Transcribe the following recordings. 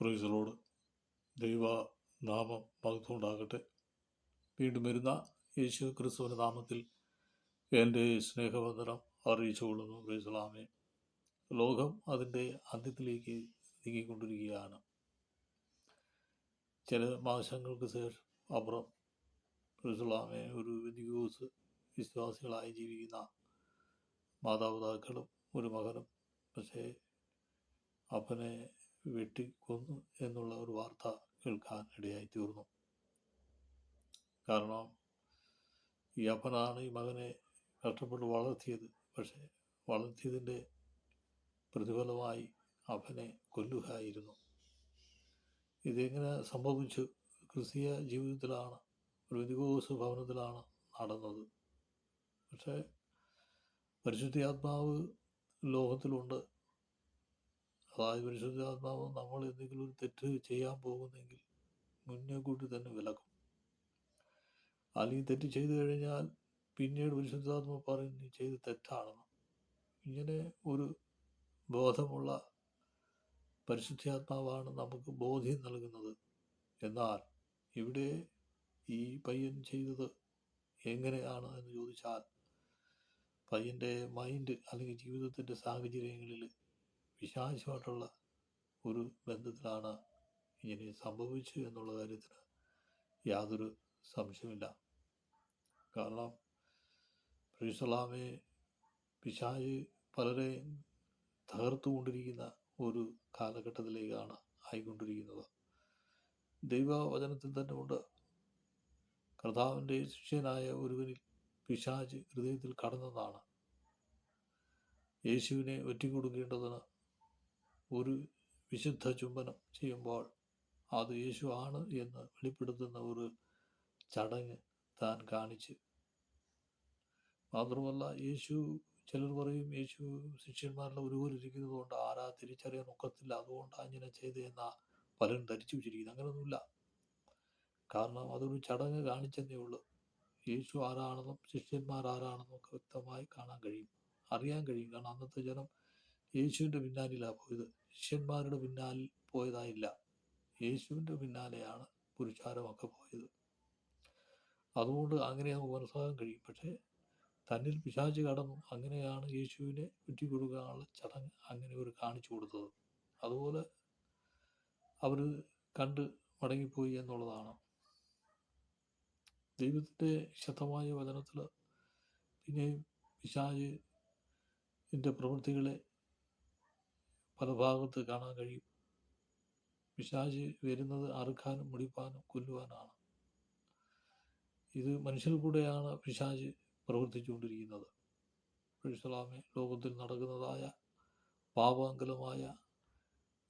പ്രൈസറോട് ദൈവ നാമം മഹത്വം ഉണ്ടാകട്ടെ വീണ്ടും വരുന്ന യേശു ക്രിസ്തുവിന്റെ നാമത്തിൽ എന്റെ സ്നേഹവന്ദനം അറിയിച്ചുകൊള്ളുന്നു പ്രൈസലാമേ. ലോകം അതിന്റെ അന്ത്യത്തിലേക്ക് നീങ്ങിക്കൊണ്ടിരിക്കുകയാണ്. ചില മാസങ്ങൾക്ക് ശേഷം അപ്പുറം പ്രൈസലാമേ ഒരു വിധികോസ് വിശ്വാസികളായി ജീവിക്കുന്ന മാതാപിതാക്കളും ഒരു മകനും പക്ഷേ അപ്പനെ വെട്ടിക്കൊന്നു എന്നുള്ള ഒരു വാർത്ത കേൾക്കാൻ ഇടയായി തീർന്നു കാരണം ഈ അപ്പനാണ് ഈ മകനെ കഷ്ടപ്പെട്ട് വളർത്തിയത്. പക്ഷേ വളർത്തിയതിന്റെ പ്രതിഫലമായി അപ്പനെ കൊല്ലുകയായിരുന്നു. ഇതെങ്ങനെ സംഭവിച്ചു? ക്രിസ്തീയ ജീവിതത്തിലാണ് ഒരു വിധികോസ ഭവനത്തിലാണ് നടന്നത്. പക്ഷേ പരിശുദ്ധാത്മാവ് ലോകത്തിലുണ്ട്. അതായത് പരിശുദ്ധാത്മാവ് നമ്മൾ എന്തെങ്കിലും ഒരു തെറ്റ് ചെയ്യാൻ പോകുന്നെങ്കിൽ മുന്നേ കൂട്ടി തന്നെ വിലക്കും. അല്ലെങ്കിൽ തെറ്റ് ചെയ്തു കഴിഞ്ഞാൽ പിന്നീട് പരിശുദ്ധാത്മാവ് പറയും നീ ചെയ്ത് തെറ്റാണെന്ന്. ഇങ്ങനെ ഒരു ബോധമുള്ള പരിശുദ്ധാത്മാവാണ് നമുക്ക് ബോധ്യം നൽകുന്നത്. എന്നാൽ ഇവിടെ ഈ പയ്യൻ ചെയ്തത് എങ്ങനെയാണ് എന്ന് ചോദിച്ചാൽ പയ്യന്റെ മൈൻഡ് അല്ലെങ്കിൽ ജീവിതത്തിന്റെ സാഹചര്യങ്ങളിൽ വിശാശമായിട്ടുള്ള ഒരു ബന്ധത്തിലാണ് ഇങ്ങനെ സംഭവിച്ചു എന്നുള്ള കാര്യത്തിൽ യാതൊരു സംശയമില്ല കാരണം പ്രീസലാമെ പിശാജ് പലരെ തകർത്തുകൊണ്ടിരിക്കുന്ന ഒരു കാലഘട്ടത്തിലേക്കാണ് ആയിക്കൊണ്ടിരിക്കുന്നത്. ദൈവവചനത്തിൽ തന്നെ ഉണ്ട് കർത്താവിന്റെ ശിഷ്യനായ ഒരുവനിൽ പിശാജ് ഹൃദയത്തിൽ കടന്നതാണ്. യേശുവിനെ ഒറ്റിക്കൊടുക്കേണ്ടതിന് ഒരു വിശുദ്ധ ചുംബനം ചെയ്യുമ്പോൾ അത് യേശു ആണ് എന്ന് വെളിപ്പെടുത്തുന്ന ഒരു ചടങ്ങ് താൻ കാണിച്ച്. മാത്രമല്ല യേശു ചിലർ പറയും യേശു ശിഷ്യന്മാരുടെ ഒരു ഇരിക്കുന്നത് കൊണ്ട് ആരാ തിരിച്ചറിയാൻ ഒക്കത്തില്ല അതുകൊണ്ടാണ് ഇങ്ങനെ ചെയ്തതെന്ന പലരും ധരിച്ചു വെച്ചിരിക്കുന്നത് അങ്ങനെയൊന്നുമില്ല. കാരണം അതൊരു ചടങ്ങ് കാണിച്ചെന്നേ ഉള്ളൂ. യേശു ആരാണെന്നും ശിഷ്യന്മാർ ആരാണെന്നും ഒക്കെ വ്യക്തമായി കാണാൻ കഴിയും അറിയാൻ കഴിയും. കാരണം അന്നത്തെ ജനം യേശുവിന്റെ പിന്നാലിലാണ് പോയത്. ശിഷ്യന്മാരുടെ പിന്നാലിൽ പോയതായില്ല. യേശുവിന്റെ പിന്നാലെയാണ് പുരുഷാരമൊക്കെ പോയത്. അതുകൊണ്ട് അങ്ങനെ നമുക്ക് മനസ്സിലാക്കാൻ കഴിയും. പക്ഷേ തന്നിൽ പിശാച്ച് കടന്നു. അങ്ങനെയാണ് യേശുവിനെ കൊടുക്കാനുള്ള ചടങ്ങ് അങ്ങനെ ഒരു കാണിച്ചു കൊടുത്തത്. അതുപോലെ അവർ കണ്ട് മടങ്ങിപ്പോയി എന്നുള്ളതാണ്. ദൈവത്തിന്റെ ശക്തമായ വചനത്തിൽ പിന്നെയും പിശാജ് എന്റെ പ്രവൃത്തികളെ പല ഭാഗത്ത് കാണാൻ കഴിയും. പിശാജ് വരുന്നത് അറുക്കാനും മുടിപ്പാനും കൊല്ലുവാനാണ്. ഇത് മനുഷ്യർ കൂടെയാണ് പിശാജ് പ്രവർത്തിച്ചുകൊണ്ടിരിക്കുന്നത്. ഇസ്ലാമെ ലോകത്തിൽ നടക്കുന്നതായ പാപാങ്കലമായ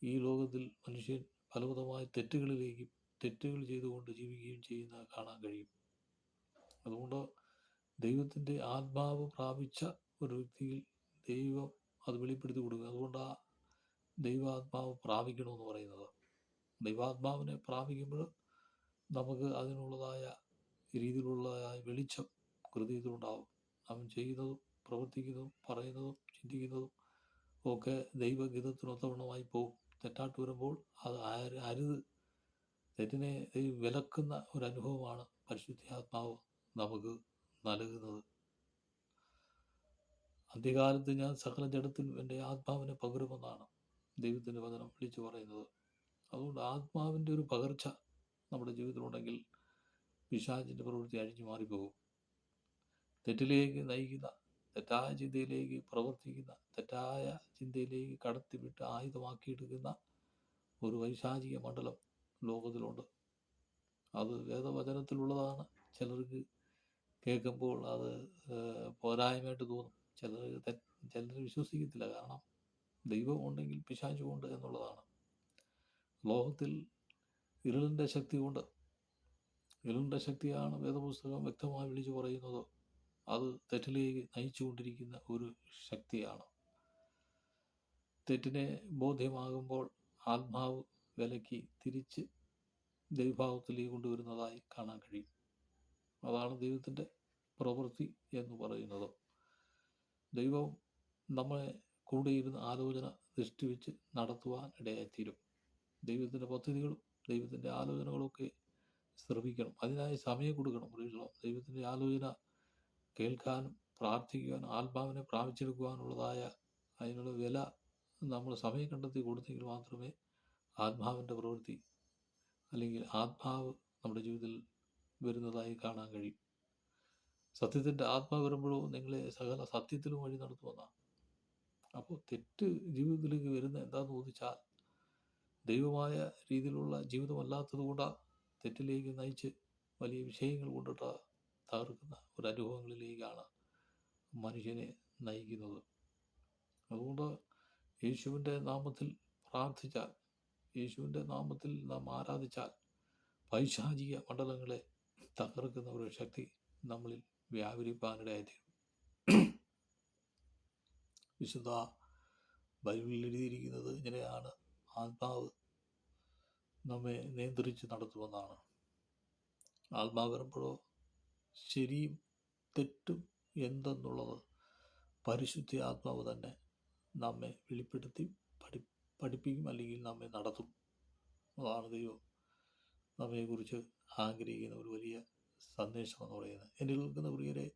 ഈ ലോകത്തിൽ മനുഷ്യൻ പലവിധമായ തെറ്റുകളിലേക്കും തെറ്റുകൾ ചെയ്തുകൊണ്ട് ജീവിക്കുകയും ചെയ്യുന്ന കാണാൻ കഴിയും. അതുകൊണ്ട് ദൈവത്തിന്റെ ആത്മാവ് പ്രാപിച്ച ഒരു വ്യക്തിയിൽ ദൈവം അത് വെളിപ്പെടുത്തി കൊടുക്കുക. അതുകൊണ്ട് ആ ദൈവാത്മാവ് പ്രാപിക്കണമെന്ന് പറയുന്നത്. ദൈവാത്മാവിനെ പ്രാപിക്കുമ്പോൾ നമുക്ക് അതിനുള്ളതായ രീതിയിലുള്ളതായ വെളിച്ചം കൃതിയിലുണ്ടാവും അവൻ ചെയ്യുന്നതും പ്രവർത്തിക്കുന്നതും പറയുന്നതും ചിന്തിക്കുന്നതും ഒക്കെ ദൈവഗീതത്തിനൊത്തവണ്ണമായി പോകും. തെറ്റാട്ട് വരുമ്പോൾ അത് അരുത്. തെറ്റിനെ വിലക്കുന്ന ഒരു അനുഭവമാണ് പരിശുദ്ധാത്മാവ് നമുക്ക് നൽകുന്നത്. അന്ത്യകാലത്ത് ഞാൻ സകല ജഡത്തിൽ എന്റെ ആത്മാവിനെ പകരുമെന്നാണ്. ദൈവത്തിന്റെ വചനം വിളിച്ചു പറയുന്നത്. അതുകൊണ്ട് ആത്മാവിന്റെ ഒരു പകർച്ച നമ്മുടെ ജീവിതത്തിലുണ്ടെങ്കിൽ പിശാചിന്റെ പ്രവൃത്തി അഴിഞ്ഞു മാറിപ്പോകും. തെറ്റിലേക്ക് നയിക്കുന്ന തെറ്റായ ചിന്തയിലേക്ക് പ്രവർത്തിക്കുന്ന തെറ്റായ ചിന്തയിലേക്ക് കടത്തിവിട്ട് ആയുധമാക്കിയെടുക്കുന്ന ഒരു വൈശാചിക മണ്ഡലം ലോകത്തിലുണ്ട്. അത് വേദവചനത്തിലുള്ളതാണ്. ചിലർക്ക് കേൾക്കുമ്പോൾ അത് പോരായ്മയായിട്ട് തോന്നും. ചിലർ ചിലർ വിശ്വസിക്കത്തില്ല. കാരണം ദൈവം ഉണ്ടെങ്കിൽ പിശാചുമുണ്ട് എന്നുള്ളതാണ്. ലോകത്തിൽ ഇരുളിന്റെ ശക്തി ഉണ്ട് ഇരുളിന്റെ ശക്തിയാണ് വേദപുസ്തകം വ്യക്തമായി വിളിച്ചു പറയുന്നത്. അത് തെറ്റിലേക്ക് നയിച്ചുകൊണ്ടിരിക്കുന്ന ഒരു ശക്തിയാണ്. തെറ്റിനെ ബോധ്യമാകുമ്പോൾ ആത്മാവ് വിലക്കി തിരിച്ച് ദൈവഭാവത്തിലേക്ക് കൊണ്ടുവരുന്നതായി കാണാൻ കഴിയും. അതാണ് ദൈവത്തിന്റെ പ്രവൃത്തി എന്ന് പറയുന്നത്. ദൈവം നമ്മളെ കൂടെ ഇരുന്ന് ആലോചന ദൃഷ്ടി വെച്ച് നടത്തുവാൻ ഇടയായിത്തീരും. ദൈവത്തിന്റെ പദ്ധതികളും ദൈവത്തിന്റെ ആലോചനകളൊക്കെ ശ്രമിക്കണം. അതിനായി സമയം കൊടുക്കണം പ്രൈസലോ ദൈവത്തിന്റെ ആലോചന കേൾക്കാനും പ്രാർത്ഥിക്കുവാനും ആത്മാവിനെ പ്രാപിച്ചെടുക്കുവാനുള്ളതായ അതിനുള്ള വില നമ്മൾ സമയം കണ്ടെത്തി കൊടുത്തെങ്കിൽ മാത്രമേ ആത്മാവിന്റെ പ്രവൃത്തി അല്ലെങ്കിൽ ആത്മാവ് നമ്മുടെ ജീവിതത്തിൽ വരുന്നതായി കാണാൻ കഴിയും. സത്യത്തിന്റെ ആത്മാവ് വരുമ്പോഴോ നിങ്ങളെ സകല സത്യത്തിലും വഴി നടത്തുമെന്നാണ്. അപ്പോൾ തെറ്റ് ജീവിതത്തിലേക്ക് വരുന്ന എന്താണെന്ന് ചോദിച്ചാൽ ദൈവമായ രീതിയിലുള്ള ജീവിതമല്ലാത്തത് കൊണ്ടാണ് തെറ്റിലേക്ക് നയിച്ച് വലിയ വിഷയങ്ങൾ കൊണ്ടിട്ട് തകർക്കുന്ന ഒരു അനുഭവങ്ങളിലേക്കാണ് മനുഷ്യനെ നയിക്കുന്നത്. അതുകൊണ്ട് യേശുവിന്റെ നാമത്തിൽ പ്രാർത്ഥിച്ചാൽ യേശുവിന്റെ നാമത്തിൽ നാം ആരാധിച്ചാൽ പൈശാചിക മണ്ഡലങ്ങളെ തകർക്കുന്ന ഒരു ശക്തി നമ്മളിൽ വ്യാപരിപ്പാനിടയായിത്തീരും. വിശുദ്ധ ബൈബിളിൽ എഴുതിയിരിക്കുന്നത് ഇങ്ങനെയാണ്. ആത്മാവ് നമ്മെ നിയന്ത്രിച്ച് നടത്തുമെന്നാണ്. ആത്മാവ് വരുമ്പോഴോ ശരിയും തെറ്റും എന്തെന്നുള്ളത് പരിശുദ്ധ ആത്മാവ് തന്നെ നമ്മെ വെളിപ്പെടുത്തി പഠി പഠിപ്പിക്കും അല്ലെങ്കിൽ നമ്മെ നടത്തും. അതാണ് ദൈവം നമ്മെക്കുറിച്ച് ആഗ്രഹിക്കുന്ന ഒരു വലിയ സന്ദേശം എന്ന് പറയുന്നത്. എന്നിൽ നിൽക്കുന്ന പ്രിയരെ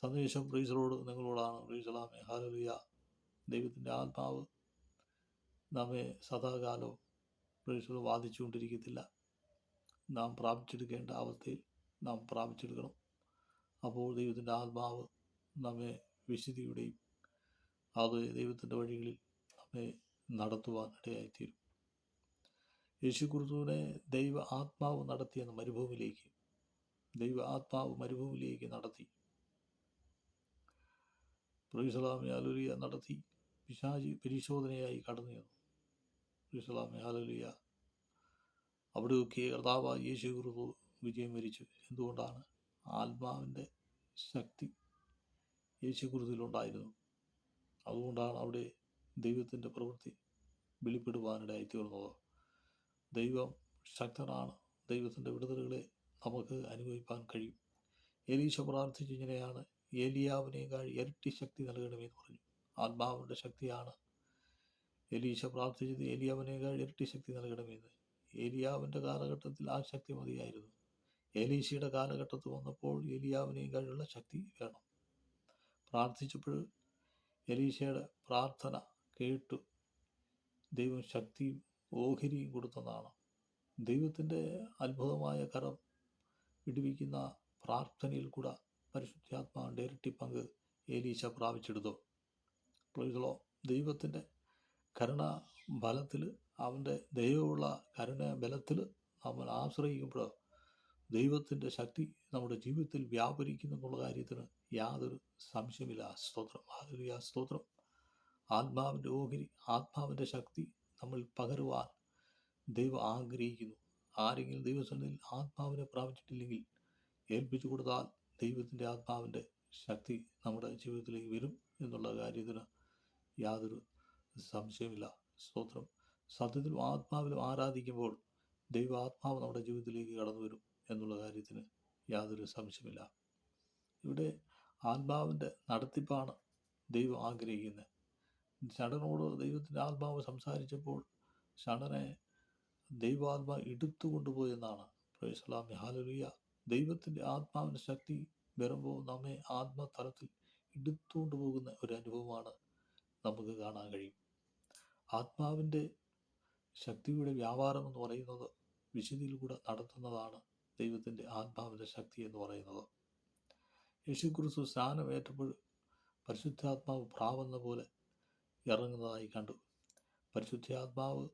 സന്ദേശം പ്രീസറോട് നിങ്ങളോടാണ്. പ്രീസലാമേ. ഹാലലിയ ദൈവത്തിന്റെ ആത്മാവ് നമ്മെ സദാകാലവും പ്രീസർ വാദിച്ചുകൊണ്ടിരിക്കത്തില്ല. നാം പ്രാപിച്ചെടുക്കേണ്ട അവസ്ഥയിൽ നാം പ്രാപിച്ചെടുക്കണം. അപ്പോൾ ദൈവത്തിന്റെ ആത്മാവ് നമ്മെ വിശുദ്ധിയുടെയും അത് ദൈവത്തിന്റെ വഴികളിൽ നമ്മെ നടത്തുവാൻ ഇടയായിത്തീരും. യേശു കുർത്തുവിനെ ദൈവ ആത്മാവ് നടത്തിയെന്ന മരുഭൂമിയിലേക്ക് ദൈവ ആത്മാവ് മരുഭൂമിയിലേക്ക് നടത്തി. പ്രൊയ്സലാമെ അലുലിയ നടത്തി പിശാചി പരിശോധനയായി കടന്നു ചെന്നു. പ്രൊയ്സലാമെ അലുലിയ അവിടെയൊക്കെ കർത്താവ് യേശു ക്രിസ്തു വിജയം വരിച്ചു. എന്തുകൊണ്ടാണ്? ആത്മാവിന്റെ ശക്തി യേശു അതുകൊണ്ടാണ് അവിടെ ദൈവത്തിന്റെ പ്രവൃത്തി വെളിപ്പെടുവാനിടയായി തീർന്നത്. ദൈവം ശക്തനാണ്. ദൈവത്തിന്റെ വിടുതലുകളെ നമുക്ക് അനുഭവിക്കാൻ കഴിയും. എലീശ പ്രാർത്ഥിച്ചു ഇങ്ങനെയാണ് ഏലിയാവിനേക്കാൾ ഇരട്ടി ശക്തി നൽകണമെന്ന് പറഞ്ഞു. ആത്മാവിന്റെ ശക്തിയാണ്. എലീശ പ്രാർത്ഥിച്ചത് ഏലിയാവിനേക്കാൾ ഇരട്ടി ശക്തി നൽകണമെന്ന്. ഏലിയാവിന്റെ കാലഘട്ടത്തിൽ ആ ശക്തി മതിയായിരുന്നു. ഏലീശയുടെ കാലഘട്ടത്തിൽ വന്നപ്പോൾ ഏലിയാവിനേക്കാളുള്ള ശക്തി വേണം. പ്രാർത്ഥിച്ചപ്പോൾ എലീശയുടെ പ്രാർത്ഥന കേട്ടു. ദൈവം ശക്തിയും ഓഹരിയും കൊടുത്തതാണ്. ദൈവത്തിന്റെ അത്ഭുതമായ കരം വിടുവിക്കുന്ന പ്രാർത്ഥനയിൽ കൂടെ പരിശുദ്ധാത്മാവിന്റെ ഇരട്ടി പങ്ക് ഏലീശ പ്രാപിച്ചെടുത്തു. പ്ലീസലോ ദൈവത്തിന്റെ കരുണ ബലത്തിൽ അവന്റെ ദൈവമുള്ള കരുണ ബലത്തിൽ നമ്മൾ ആശ്രയിക്കുമ്പോൾ ദൈവത്തിന്റെ ശക്തി നമ്മുടെ ജീവിതത്തിൽ വ്യാപരിക്കുന്നു എന്നുള്ള കാര്യത്തിന് യാതൊരു സംശയമില്ല. സ്തോത്രം. ആതിരിയ സ്തോത്രം. ആത്മാവിന്റെ ഓഹരി ആത്മാവിന്റെ ശക്തി നമ്മൾ പകരുവാൻ ദൈവം ആഗ്രഹിക്കുന്നു. ആരെങ്കിലും ദൈവസന്നിധിയിൽ ആത്മാവിനെ പ്രാപിച്ചിട്ടില്ലെങ്കിൽ ഏൽപ്പിച്ചു കൊടുത്താൽ ദൈവത്തിന്റെ ആത്മാവിന്റെ ശക്തി നമ്മുടെ ജീവിതത്തിലേക്ക് വരും എന്നുള്ള കാര്യത്തിന് യാതൊരു സംശയമില്ല സ്തോത്രം. സത്യത്തിലും ആത്മാവിലും ആരാധിക്കുമ്പോൾ ദൈവ ആത്മാവ് നമ്മുടെ ജീവിതത്തിലേക്ക് കടന്നു വരും എന്നുള്ള കാര്യത്തിന് യാതൊരു സംശയമില്ല ഇവിടെ ആത്മാവിന്റെ നടത്തിപ്പാണ് ദൈവം ആഗ്രഹിക്കുന്നത്. ഷണനോട് ദൈവത്തിന്റെ ആത്മാവ് സംസാരിച്ചപ്പോൾ ഷണനെ ദൈവാത്മാ എടുത്തു കൊണ്ടുപോയെന്നാണ് പ്രൈസലാമി ഹാലലുയ ദൈവത്തിന്റെ ആത്മാവിന്റെ ശക്തി വരുമ്പോൾ നമ്മെ ആത്മതലത്തിൽ എടുത്തുകൊണ്ട് പോകുന്ന ഒരു അനുഭവമാണ് നമുക്ക് കാണാൻ കഴിയും. ആത്മാവിന്റെ ശക്തിയുടെ വ്യാപാരം എന്ന് പറയുന്നത് വിശുദ്ധിയിലൂടെ നടത്തുന്നതാണ് ദൈവത്തിന്റെ ആത്മാവിന്റെ ശക്തി എന്ന് പറയുന്നത്. യേശുക്രിസ്തു സ്നാനമേറ്റപ്പോൾ പരിശുദ്ധാത്മാവ് പ്രാവെന്ന പോലെ ഇറങ്ങുന്നതായി കണ്ടു. പരിശുദ്ധാത്മാവ്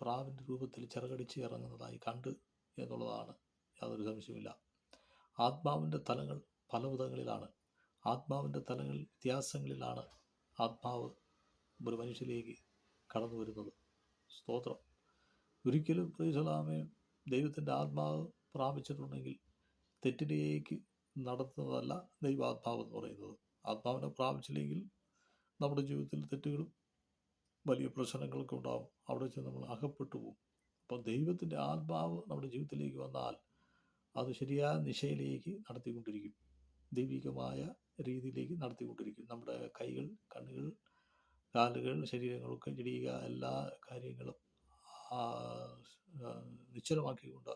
പ്രാവിന്റെ രൂപത്തിൽ ചിറകടിച്ച് ഇറങ്ങുന്നതായി കണ്ട് എന്നുള്ളതാണ് യാതൊരു സംശയമില്ല ആത്മാവിന്റെ തലങ്ങൾ പല വിധങ്ങളിലാണ്. ആത്മാവിന്റെ തലങ്ങൾ വ്യത്യാസങ്ങളിലാണ് ആത്മാവ് ഒരു മനുഷ്യരിലേക്ക് കടന്നു വരുന്നത്. സ്തോത്രം. ഒരിക്കലും പ്രീസലാമേ ദൈവത്തിന്റെ ആത്മാവ് പ്രാപിച്ചിട്ടുണ്ടെങ്കിൽ തെറ്റിലേക്ക് നടത്തുന്നതല്ല ദൈവാത്മാവ് എന്ന് പറയുന്നത്. ആത്മാവിനെ പ്രാപിച്ചില്ലെങ്കിൽ നമ്മുടെ ജീവിതത്തിൽ തെറ്റുകളും വലിയ പ്രശ്നങ്ങളൊക്കെ ഉണ്ടാകും അവിടെ വെച്ച് നമ്മൾ അകപ്പെട്ടു പോകും. അപ്പോൾ ദൈവത്തിന്റെ ആത്മാവ് നമ്മുടെ ജീവിതത്തിലേക്ക് വന്നാൽ അത് ശരിയായ ദിശയിലേക്ക് നടത്തിക്കൊണ്ടിരിക്കും. ദൈവികമായ രീതിയിലേക്ക് നടത്തിക്കൊണ്ടിരിക്കും. നമ്മുടെ കൈകൾ കണ്ണുകൾ കാലുകൾ ശരീരങ്ങളൊക്കെ ജടിയുക എല്ലാ കാര്യങ്ങളും നിശ്ചലമാക്കിക്കൊണ്ട്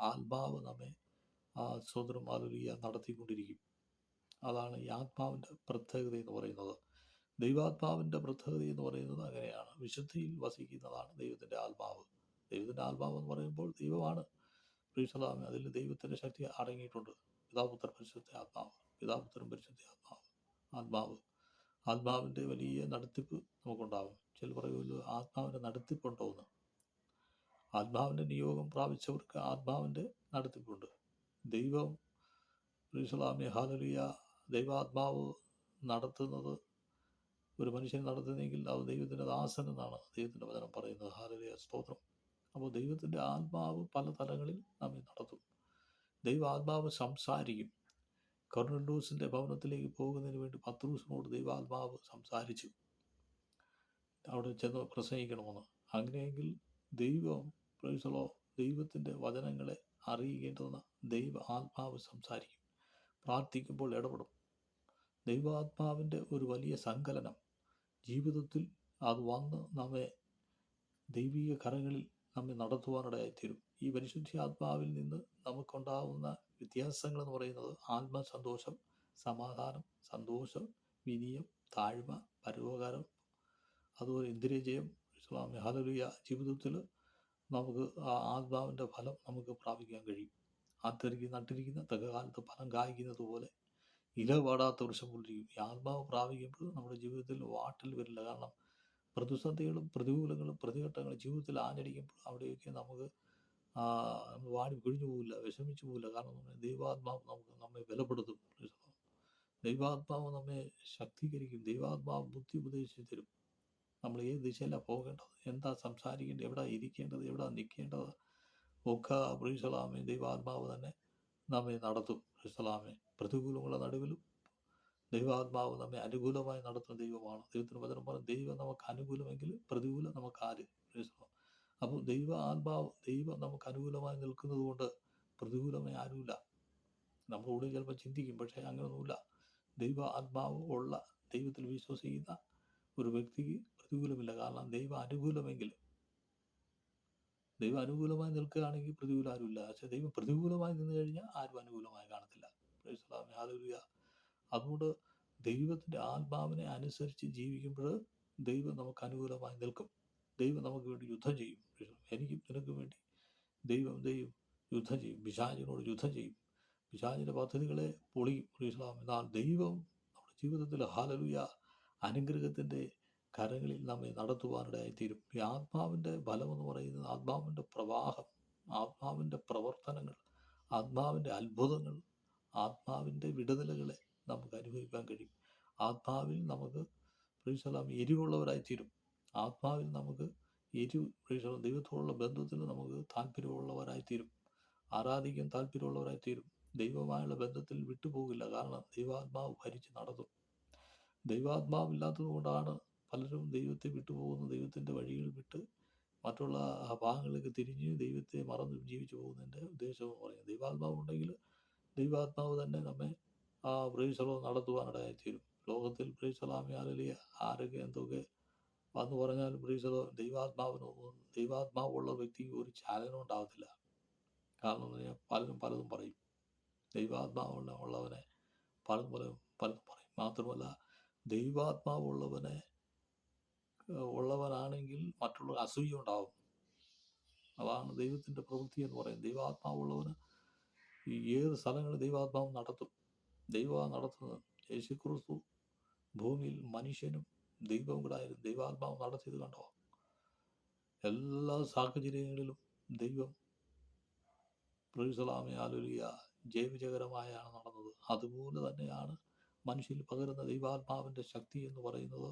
ആത്മാവ് നമ്മെ ആ സ്വതന്ത്രം ആലുലിയ നടത്തിക്കൊണ്ടിരിക്കും. അതാണ് ഈ ആത്മാവിന്റെ പ്രത്യേകത എന്ന് പറയുന്നത്. ദൈവാത്മാവിന്റെ പ്രത്യേകത എന്ന് പറയുന്നത് അങ്ങനെയാണ്. വിശുദ്ധിയിൽ വസിക്കുന്നതാണ് ദൈവത്തിന്റെ ആത്മാവ്. ദൈവത്തിന്റെ ആത്മാവ് എന്ന് പറയുമ്പോൾ ദൈവമാണ്. പ്രീസലാമി അതിൽ ദൈവത്തിന്റെ ശക്തി അടങ്ങിയിട്ടുണ്ട്. പിതാപുത്ര പരിശുദ്ധ ആത്മാവ് പിതാപുത്രൻ പരിശുദ്ധ ആത്മാവ് ആത്മാവ്. ആത്മാവിന്റെ വലിയ നടത്തിപ്പ് നമുക്കുണ്ടാകും ചില പറയുമല്ലോ ആത്മാവിന്റെ നടത്തിപ്പുണ്ടോ എന്ന് ആത്മാവിന്റെ നിയോഗം പ്രാപിച്ചവർക്ക് ആത്മാവിന്റെ നടത്തിപ്പുണ്ട്. ദൈവം പ്രീസലാമി ഹാലലിയ ദൈവാത്മാവ് നടത്തുന്നത് ഒരു മനുഷ്യൻ നടത്തുന്നെങ്കിൽ അത് ദൈവത്തിന്റെ ദാസൻ എന്നാണ് ദൈവത്തിന്റെ വചനം പറയുന്നത്. ഹാലലിയ സ്തോത്രം. അപ്പോൾ ദൈവത്തിന്റെ ആത്മാവ് പല തലങ്ങളിൽ നമ്മെ നടത്തും. ദൈവ ആത്മാവ് സംസാരിക്കും. കർണൻഡൂസിന്റെ ഭവനത്തിലേക്ക് പോകുന്നതിന് വേണ്ടി പത്രൂസിനോട് ദൈവാത്മാവ് സംസാരിച്ചു. അവിടെ ചെന്ന് പ്രസംഗിക്കണമെന്ന്. അങ്ങനെയെങ്കിൽ ദൈവം പ്രൈസലോ ദൈവത്തിന്റെ വചനങ്ങളെ അറിയിക്കേണ്ടതെന്ന് ദൈവ ആത്മാവ് സംസാരിക്കും. പ്രാർത്ഥിക്കുമ്പോൾ ഇടപെടും. ദൈവാത്മാവിന്റെ ഒരു വലിയ സങ്കലനം. ജീവിതത്തിൽ അത് വന്ന് നമ്മെ ദൈവിക കരങ്ങളിൽ നമ്മെ നടത്തുവാനിടയായിത്തീരും. ഈ പരിശുദ്ധി ആത്മാവിൽ നിന്ന് നമുക്കുണ്ടാവുന്ന വ്യത്യാസങ്ങൾ എന്ന് പറയുന്നത് ആത്മസന്തോഷം സമാധാനം സന്തോഷം വിനിയം താഴ്മ പരോപകാരം അതുപോലെ ഇന്ദ്രിയജയം. ഇസ്ലാമി ഹലലുയ ജീവിതത്തിൽ നമുക്ക് ആ ആത്മാവിന്റെ ഫലം നമുക്ക് പ്രാപിക്കാൻ കഴിയും. ആത്തരിക്ക് നട്ടിരിക്കുന്ന തകകാലത്ത് ഫലം കായ്ക്കുന്നത് പോലെ ഇല പാടാത്ത വൃക്ഷം കൊണ്ടിരിക്കും. ഈ ആത്മാവ് പ്രാപിക്കുമ്പോൾ നമ്മുടെ ജീവിതത്തിൽ വാട്ടിൽ വരില്ല. കാരണം പ്രതിസന്ധികളും പ്രതികൂലങ്ങളും പ്രതിഘട്ടങ്ങളും ജീവിതത്തിൽ ആഞ്ഞടിക്കുമ്പോൾ അവിടെയൊക്കെ നമുക്ക് നമ്മൾ വാടി പിഴിഞ്ഞു പോകില്ല വിഷമിച്ചു പോകില്ല കാരണം ദൈവാത്മാവ് നമുക്ക് നമ്മെ ബലപ്പെടുത്തും. ദൈവാത്മാവ് നമ്മെ ശക്തീകരിക്കും. ദൈവാത്മാവ് ബുദ്ധി ഉപദേശിച്ച് തരും. നമ്മൾ ഏത് ദിശയിലാണ് പോകേണ്ടത്? എന്താ സംസാരിക്കേണ്ടത്? എവിടെ ഇരിക്കേണ്ടത്? എവിടെ നിൽക്കേണ്ടത് ഒക്കെ പ്രീസലാമെ ദൈവാത്മാവ് തന്നെ നമ്മെ നടത്തും. പ്രീസലാമെ പ്രതികൂലങ്ങളുടെ നടുവിലും ദൈവാത്മാവ് നമ്മെ അനുകൂലമായി നടത്തുന്ന ദൈവമാണ്. ദൈവത്തിന് വചനം പറഞ്ഞു ദൈവം നമുക്ക് അനുകൂലമെങ്കിൽ പ്രതികൂലം നമുക്ക് ആര്? അപ്പോൾ ദൈവ ആത്മാവ് ദൈവം നമുക്ക് അനുകൂലമായി നിൽക്കുന്നത് കൊണ്ട് പ്രതികൂലമായി ആരുമില്ല. നമ്മളോട് ചിലപ്പോൾ ചിന്തിക്കും പക്ഷേ അങ്ങനെയൊന്നുമില്ല ദൈവ ആത്മാവ് ഉള്ള ദൈവത്തിൽ വിശ്വസിക്കുന്ന ഒരു വ്യക്തിക്ക് പ്രതികൂലമില്ല. കാരണം ദൈവം അനുകൂലമെങ്കിൽ ദൈവം അനുകൂലമായി നിൽക്കുകയാണെങ്കിൽ പ്രതികൂലം ആരുമില്ല. പക്ഷെ ദൈവം പ്രതികൂലമായി നിന്ന് കഴിഞ്ഞാൽ ആരും അനുകൂലമായി കാണത്തില്ല. Hallelujah. അതുകൊണ്ട് ദൈവത്തിന്റെ ആത്മാവിനെ അനുസരിച്ച് ജീവിക്കുമ്പോൾ ദൈവം നമുക്ക് അനുകൂലമായി നിൽക്കും. ദൈവം നമുക്ക് വേണ്ടി യുദ്ധം ചെയ്യും. എനിക്ക് നിനക്കും വേണ്ടി ദൈവം ദൈവം യുദ്ധം ചെയ്യും. പിശാചിനോട് യുദ്ധം ചെയ്യും. പിശാചിന്റെ പദ്ധതികളെ പൊളിയും. ഇസ്ലാം എന്നാൽ ദൈവം നമ്മുടെ ജീവിതത്തിൽ ഹാലലുയ അനുഗ്രഹത്തിന്റെ കരങ്ങളിൽ നമ്മെ നടത്തുവാനിടയായിത്തീരും. ഈ ആത്മാവിന്റെ എന്ന് പറയുന്നത് ആത്മാവിന്റെ പ്രവാഹം ആത്മാവിന്റെ പ്രവർത്തനങ്ങൾ ആത്മാവിന്റെ അത്ഭുതങ്ങൾ ആത്മാവിന്റെ വിടുതലുകളെ നമുക്ക് അനുഭവിക്കാൻ കഴിയും. ആത്മാവിൽ നമുക്ക് പ്രീസലാം എരിവുള്ളവരായി തീരും ആത്മാവിൽ നമുക്ക് എരിവ് പ്രീസലാം ദൈവത്തോടുള്ള ബന്ധത്തിൽ നമുക്ക് താല്പര്യമുള്ളവരായി തീരും ആരാധിക്കാൻ താല്പര്യമുള്ളവരായി തീരും ദൈവമായുള്ള ബന്ധത്തിൽ വിട്ടുപോകില്ല. കാരണം ദൈവാത്മാവ് ഭരിച്ച് നടത്തും. ദൈവാത്മാവില്ലാത്തത് കൊണ്ടാണ് പലരും ദൈവത്തെ വിട്ടുപോകുന്ന ദൈവത്തിന്റെ വഴികൾ വിട്ട് മറ്റുള്ള ഭാഗങ്ങളിലേക്ക് തിരിഞ്ഞ് ദൈവത്തെ മറന്ന് ജീവിച്ചു പോകുന്നതിന്റെ ഉദ്ദേശം ദൈവാത്മാവ് ഉണ്ടെങ്കിൽ ദൈവാത്മാവ് തന്നെ നമ്മെ ആ പ്രൈസലോ നടത്തുവാനിടയായിത്തീരും ലോകത്തിൽ പ്രൈസലാമിയാലിയ ആരൊക്കെ എന്തൊക്കെ വന്നു പറഞ്ഞാൽ പ്രീസലോ ദൈവാത്മാവിന് ദൈവാത്മാവുള്ള വ്യക്തിക്ക് ഒരു ചാലനം ഉണ്ടാകത്തില്ല. കാരണം എന്ന് പറഞ്ഞാൽ പലരും പലതും പറയും. ദൈവാത്മാവുള്ള ഉള്ളവനെ പലതും പലതും പലതും പറയും. മാത്രമല്ല ദൈവാത്മാവുള്ളവനെ ഉള്ളവനാണെങ്കിൽ മറ്റുള്ള അസൂയ ഉണ്ടാവും. അതാണ് ദൈവത്തിന്റെ പ്രവൃത്തി എന്ന് പറയുന്നത്. ദൈവാത്മാവുള്ളവന് ഏത് സ്ഥലങ്ങളിൽ ദൈവാത്മാവ് നടത്തും? ദൈവമാണ് നടത്തുന്നത്. യേശുക്രിസ്തു ഭൂമിയിൽ മനുഷ്യനും ദൈവവും കൂടെ ആയിരുന്നു. ദൈവാത്മാവ് നടത്തിയത് കണ്ടോ? എല്ലാ സാഹചര്യങ്ങളിലും ദൈവം പ്രൊഫസലാമെ ആലുലിയ ജൈവജകരമായാണ് നടന്നത്. അതുപോലെ തന്നെയാണ് മനുഷ്യരിൽ പകരുന്ന ദൈവാത്മാവിന്റെ ശക്തി എന്ന് പറയുന്നത്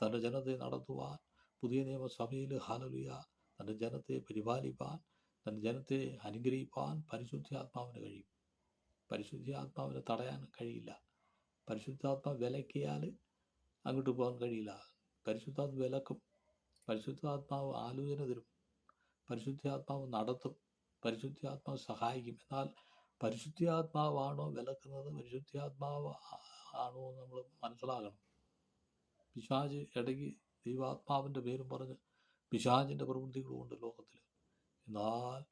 തന്റെ ജനത്തെ നടത്തുവാൻ പുതിയ നിയമസഭയിൽ ഹാലലിയ തന്റെ ജനത്തെ പരിപാലിപ്പാൻ തന്റെ ജനത്തെ അനുഗ്രഹിപ്പാൻ പരിശുദ്ധാത്മാവിന് കഴിയും. പരിശുദ്ധാത്മാവിനെ തടയാൻ കഴിയില്ല. പരിശുദ്ധാത്മാവ് വിലക്കിയാൽ അങ്ങോട്ട് പോകാൻ കഴിയില്ല. പരിശുദ്ധാത്മ വിലക്കും പരിശുദ്ധാത്മാവ് ആലോചന തരും പരിശുദ്ധാത്മാവ് നടത്തും പരിശുദ്ധാത്മാവ് സഹായിക്കും. എന്നാൽ പരിശുദ്ധാത്മാവാണോ വിലക്കുന്നത്? പരിശുദ്ധാത്മാവ് ആണോ നമ്മൾ മനസ്സിലാകണം. പിശാജ് ഇടയ്ക്ക് ദൈവാത്മാവിന്റെ പേരും പറഞ്ഞ് പിശാചിന്റെ പ്രവൃത്തികളുമുണ്ട് ലോകത്തിൽ. എന്നാൽ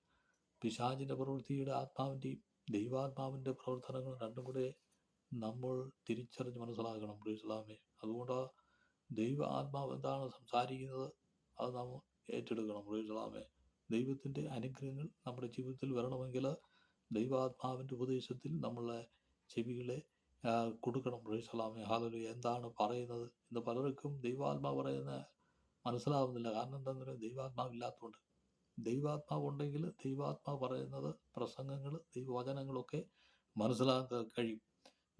പിശാജിന്റെ പ്രവൃത്തിയുടെ ആത്മാവിന്റെയും ദൈവാത്മാവിന്റെ പ്രവർത്തനങ്ങൾ രണ്ടും കൂടെ നമ്മൾ തിരിച്ചറിഞ്ഞ് മനസ്സിലാക്കണം പ്രീസ്ലാമേ അതുകൊണ്ട് ദൈവ ആത്മാവ് എന്താണ് സംസാരിക്കുന്നത് അത് നാം ഏറ്റെടുക്കണം പ്രീസ്ലാമേ ദൈവത്തിന്റെ അനുഗ്രഹങ്ങൾ നമ്മുടെ ജീവിതത്തിൽ വരണമെങ്കിൽ ദൈവാത്മാവിന്റെ ഉപദേശത്തിൽ നമ്മളെ ചെവികളെ കൊടുക്കണം പ്രീസ്ലാമേ ഹാലലു എന്താണ് പറയുന്നത് ഇന്ന് പലർക്കും ദൈവാത്മാവ് പറയുന്ന മനസ്സിലാവുന്നില്ല. കാരണം എന്താണെന്ന് പറയുക ദൈവാത്മാവില്ലാത്തതുകൊണ്ട് ദൈവാത്മാവ് ഉണ്ടെങ്കിൽ ദൈവാത്മാവ് പറയുന്നത് പ്രസംഗങ്ങൾ ദൈവവചനങ്ങളൊക്കെ മനസ്സിലാക്കാൻ കഴിയും.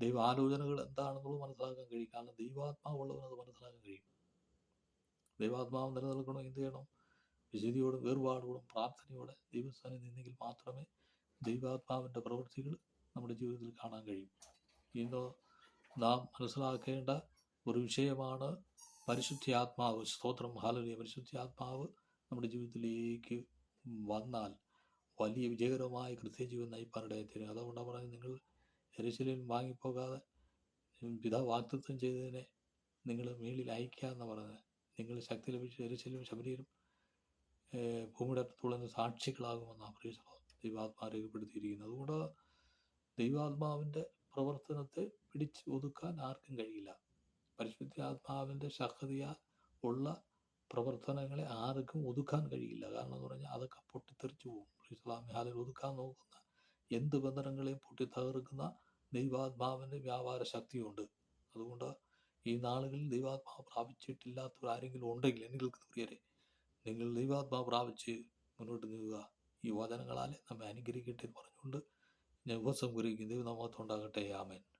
ദൈവ ആലോചനകൾ എന്താണെന്നുള്ളത് മനസ്സിലാക്കാൻ കഴിയും. കാരണം ദൈവാത്മാവുള്ളവന് അത് മനസ്സിലാക്കാൻ കഴിയും. ദൈവാത്മാവ് നിലനിൽക്കണം എന്ത് ചെയ്യണം? വിശുദ്ധിയോടും വേർപാടോടും പ്രാർത്ഥനയോടെ ദൈവസ്ഥാനം നിന്നെങ്കിൽ മാത്രമേ ദൈവാത്മാവിന്റെ പ്രവൃത്തികൾ നമ്മുടെ ജീവിതത്തിൽ കാണാൻ കഴിയും. ഇന്ന് നാം മനസ്സിലാക്കേണ്ട ഒരു വിഷയമാണ് പരിശുദ്ധാത്മാവ്. സ്തോത്രം. ഹാലലിയ പരിശുദ്ധാത്മാവ് നമ്മുടെ ജീവിതത്തിലേക്ക് വന്നാൽ വലിയ വിജയകരമായ കൃത്യജീവൻ നയിപ്പാനിടയെ തരും അതുകൊണ്ടാണ് പറയുന്നത് നിങ്ങൾ എരിശിലിൽ വാങ്ങിപ്പോകാതെ പോകാതെ പിതാവ് വാക്തത്വം ചെയ്തതിനെ നിങ്ങൾ മേളിൽ അയക്കുക എന്ന് പറഞ്ഞത് നിങ്ങൾ ശക്തി ലഭിച്ച എരിശിലും ശബരിയിലും ഭൂമിയുടെ അറ്റത്തുള്ള സാക്ഷികളാകുമെന്നാണ് പ്രിയ ദൈവാത്മാ രേഖപ്പെടുത്തിയിരിക്കുന്നത്. അതുകൊണ്ട് ദൈവാത്മാവിന്റെ പ്രവർത്തനത്തെ പിടിച്ച് ഒതുക്കാൻ ആർക്കും കഴിയില്ല. പരിശുദ്ധ ആത്മാവിന്റെ ശക്തിയ ഉള്ള പ്രവർത്തനങ്ങളെ ആർക്കും ഒതുക്കാൻ കഴിയില്ല. കാരണം എന്ന് പറഞ്ഞാൽ അതൊക്കെ പൊട്ടിത്തെറിച്ചു പോകും. ഇസ്ലാമി ഹാലിൽ ഒതുക്കാൻ നോക്കുന്ന എന്ത് ബന്ധനങ്ങളെയും പൊട്ടിത്തകർക്കുന്ന ദൈവാത്മാവിന്റെ വ്യാപാര ശക്തിയുണ്ട്. അതുകൊണ്ട് ഈ നാളുകളിൽ ദൈവാത്മാവ് പ്രാപിച്ചിട്ടില്ലാത്തവർ ആരെങ്കിലും ഉണ്ടെങ്കിൽ എന്നെ കേൾക്കുന്ന നിങ്ങൾ ദൈവാത്മാവ് പ്രാപിച്ച് മുന്നോട്ട് നീങ്ങുക. ഈ വചനങ്ങളാലെ നമ്മെ അനുഗ്രഹിക്കട്ടെ എന്ന് പറഞ്ഞുകൊണ്ട് ഞാൻ ഉപസം കുറിക്കും ദൈവനാമത്തുണ്ടാകട്ടെ ആമേൻ.